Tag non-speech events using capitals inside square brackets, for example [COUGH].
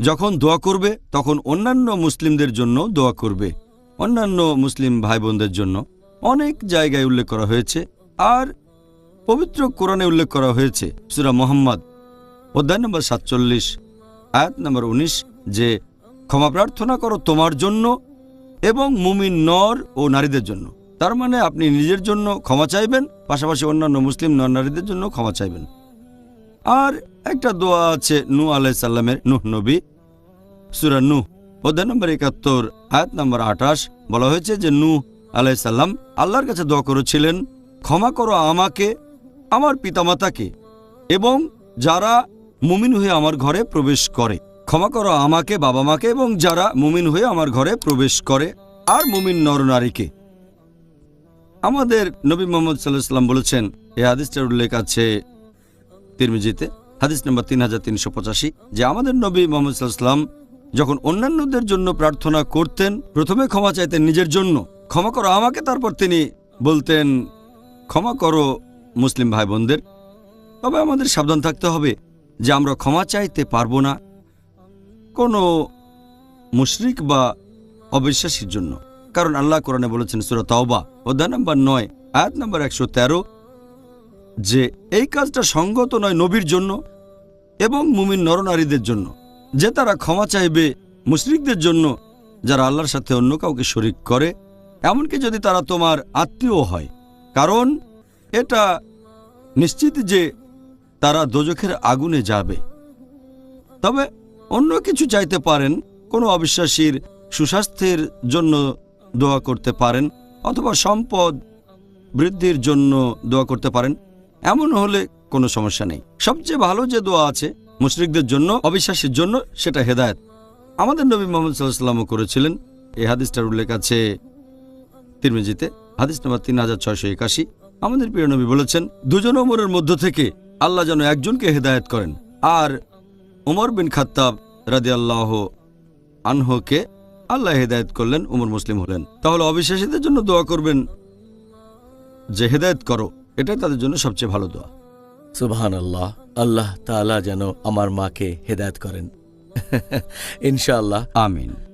যখন দোয়া করবে, তখন অন্যান্য মুসলিমদের জন্য দোয়া করবে। অন্যান্য মুসলিম ভাই বোনদের জন্য অনেক জায়গায় উল্লেখ করা হয়েছে আর পবিত্র কোরআনে উল্লেখ করা হয়েছে। সুরা মোহাম্মদ, অধ্যায় নম্বর সাতচল্লিশ, আয়াত নম্বর উনিশ, যে ক্ষমা প্রার্থনা করো তোমার জন্য এবং মুমিন নর ও নারীদের জন্য। তার মানে আপনি নিজের জন্য ক্ষমা চাইবেন, পাশাপাশি অন্যান্য মুসলিম নর নারীদের জন্য ক্ষমা চাইবেন। আর একটা দোয়া আছে নু আলাইসাল্লামের নুহ নবী, সুরা নু অধ্যায় নম্বর একাত্তর, আয়াত নম্বর আঠাশ, বলা হয়েছে যে নু আলাইসাল্লাম আল্লাহর কাছে দোয়া করেছিলেন, ক্ষমা করো আমাকে, আমার পিতামাতাকে এবং যারা মুমিন হয়ে আমার ঘরে প্রবেশ করে। ক্ষমা করো আমাকে বাবা মাকে এবং যারা মুমিন হয়ে আমার ঘরে প্রবেশ করে, আর মুমিন নরনারীকে আমাদের নবী মোহাম্মদ সাল্লাহ সাল্লাম বলেছেন এই হাদিসটার উল্লেখ আছে তিরমিজিতে হাদিস নম্বর তিন হাজার তিনশো পঁচাশি, যে আমাদের নবী মোহাম্মদ সাল্লাম যখন অন্যান্যদের জন্য প্রার্থনা করতেন, প্রথমে ক্ষমা চাইতেন নিজের জন্য। ক্ষমা করো আমাকে, তারপর তিনি বলতেন, ক্ষমা করো মুসলিম ভাই বোনদের তবে আমাদের সাবধান থাকতে হবে যে আমরা ক্ষমা চাইতে পারব না কোনো মুশরিক বা অবিশ্বাসীর জন্য। কারণ আল্লাহ কোরআনে বলেছেন, সুরা তাওবা, অধ্যায় নম্বর নয়, আয়াত নম্বর একশো তেরো যে এই কাজটা সঙ্গত নয় নবীর জন্য এবং মুমিন নরনারীদের জন্য, যে তারা ক্ষমা চাইবে মুশরিকদের জন্য, যারা আল্লাহর সাথে অন্য কাউকে শরিক করে, এমনকি যদি তারা তোমার আত্মীয় হয়। কারণ এটা নিশ্চিত যে তারা দোজখের আগুনে যাবে। তবে অন্য কিছু চাইতে পারেন, কোনো অবিশ্বাসীর সুস্বাস্থ্যের জন্য দোয়া করতে পারেন, অথবা সম্পদ বৃদ্ধির জন্য দোয়া করতে পারেন। এমন হলে কোনো সমস্যা নেই। সবচেয়ে ভালো যে দোয়া আছে মুশরিকদের জন্য, অবিশ্বাসীর জন্য, সেটা হেদায়েত। আমাদের নবী মোহাম্মদ সাল্লাহামও করেছিলেন। এই হাদিসটার উল্লেখ আছে তিরমিজিতে, হাদিস নম্বর তিন হাজার ছয়শো একাশি। আমাদের প্রিয় নবী বলেছেন, দুজন ওমরের মধ্য থেকে আল্লাহ যেন একজনকে হেদায়েত করেন। আর ওমর বিন খাত্তাব রাদি আল্লাহ আনহকে আল্লাহ হেদায়েত করলেন উমর মুসলিম হলেন। তাহলে অবিশ্বাসীদের জন্য দোয়া করবেন যে হেদায়েত করো। এটাই তাদের জন্য সবচেয়ে ভালো দোয়া। সুবহান আল্লাহ আল্লাহ তালা যেন আমার মাকে হেদায়ত করেন। [LAUGHS] ইনশাআল্লাহ। আমিন।